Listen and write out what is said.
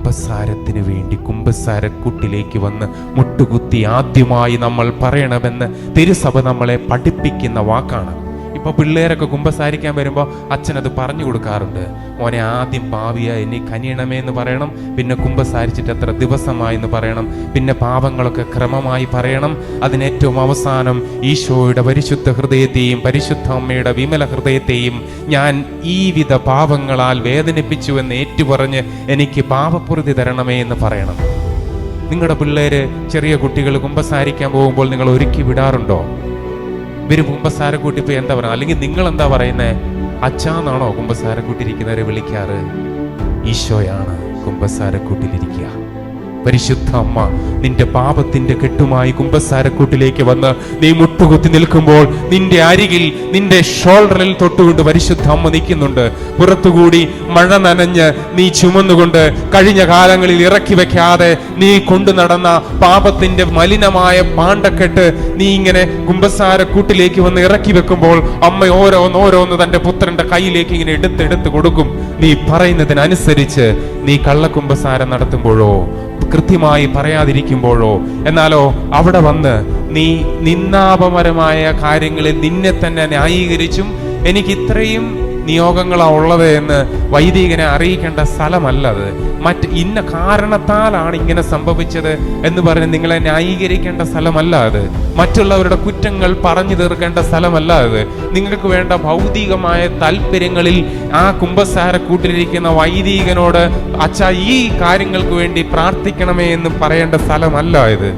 കുംഭസാരത്തിന് വേണ്ടി കുംഭസാരക്കൂട്ടിലേക്ക് വന്ന് മുട്ടുകുത്തി ആദ്യമായി നമ്മൾ പറയണമെന്ന് തിരുസഭ നമ്മളെ പഠിപ്പിക്കുന്ന വാക്കാണ്. ഇപ്പൊ പിള്ളേരൊക്കെ കുമ്പസാരിക്കാൻ വരുമ്പോൾ അച്ഛനത് പറഞ്ഞു കൊടുക്കാറുണ്ട്. മോനെ ആദ്യം പാവിയ ഇനി കനിയണമേ എന്ന് പറയണം. പിന്നെ കുമ്പസാരിച്ചിട്ട് എത്ര ദിവസമായി എന്ന് പറയണം. പിന്നെ പാപങ്ങളൊക്കെ ക്രമമായി പറയണം. അതിന് ഏറ്റവും അവസാനം ഈശോയുടെ പരിശുദ്ധ ഹൃദയത്തെയും പരിശുദ്ധ അമ്മയുടെ വിമല ഹൃദയത്തെയും ഞാൻ ഈ വിധ പാപങ്ങളാൽ വേദനിപ്പിച്ചു എന്ന് ഏറ്റുപറഞ്ഞ് എനിക്ക് പാപപ്രതി തരണമേ എന്ന് പറയണം. നിങ്ങളുടെ പിള്ളേര് ചെറിയ കുട്ടികൾ കുമ്പസാരിക്കാൻ പോകുമ്പോൾ നിങ്ങൾ ഒരുക്കി വിടാറുണ്ടോ? ഇവർ കുമ്പസാരക്കൂട്ടി ഇപ്പൊ എന്താ പറയുക അല്ലെങ്കിൽ നിങ്ങൾ എന്താ പറയുന്നത് അച്ഛാന്നാണോ കുമ്പസാരക്കൂട്ടിരിക്കുന്നവരെ വിളിക്കാറ്? ഈശോയാണ് കുമ്പസാരക്കൂട്ടിലിരിക്കുക. പരിശുദ്ധ അമ്മ നിന്റെ പാപത്തിന്റെ കെട്ടുമായി കുമ്പസാരക്കൂട്ടിലേക്ക് വന്ന് നീ മുട്ടുകുത്തി നിൽക്കുമ്പോൾ നിന്റെ അരികിൽ നിന്റെ ഷോൾഡറിൽ തൊട്ടുകൊണ്ട് പരിശുദ്ധ അമ്മ നിൽക്കുന്നുണ്ട്. പുറത്തുകൂടി മഴ നനഞ്ഞ് നീ ചുമന്നുകൊണ്ട് കഴിഞ്ഞ കാലങ്ങളിൽ ഇറക്കി വെക്കാതെ നീ കൊണ്ടു നടന്ന പാപത്തിന്റെ മലിനമായ പാണ്ടക്കെട്ട് നീ ഇങ്ങനെ കുമ്പസാരക്കൂട്ടിലേക്ക് വന്ന് ഇറക്കി വെക്കുമ്പോൾ അമ്മ ഓരോന്ന് ഓരോന്ന് തന്റെ പുത്രന്റെ കയ്യിലേക്ക് ഇങ്ങനെ എടുത്തെടുത്ത് കൊടുക്കും. നീ പറയുന്നതിനനുസരിച്ച് നീ കള്ളക്കുമ്പസാരം നടത്തുമ്പോഴോ കൃത്യമായി പറയാതിരിക്കുമ്പോഴോ എന്നാലോ അവിടെ വന്ന് നീ നിന്നാപപരമായ കാര്യങ്ങളിൽ നിന്നെ തന്നെ ന്യായീകരിച്ചും എനിക്ക് ഇത്രയും നിയോഗങ്ങളാ ഉള്ളത് എന്ന് വൈദികനെ അറിയിക്കേണ്ട സ്ഥലമല്ല അത്. മറ്റ് ഇന്ന കാരണത്താലാണ് ഇങ്ങനെ സംഭവിച്ചത് എന്ന് പറഞ്ഞ് നിങ്ങളെ ന്യായീകരിക്കേണ്ട സ്ഥലമല്ല അത്. മറ്റുള്ളവരുടെ കുറ്റങ്ങൾ പറഞ്ഞു തീർക്കേണ്ട സ്ഥലമല്ല അത്. നിങ്ങൾക്ക് വേണ്ട ഭൗതികമായ താല്പര്യങ്ങളിൽ ആ കുംഭസാരക്കൂട്ടിലിരിക്കുന്ന വൈദികനോട് അച്ഛ ഈ കാര്യങ്ങൾക്ക് വേണ്ടി പ്രാർത്ഥിക്കണമേ എന്ന് പറയേണ്ട സ്ഥലമല്ല ഇത്.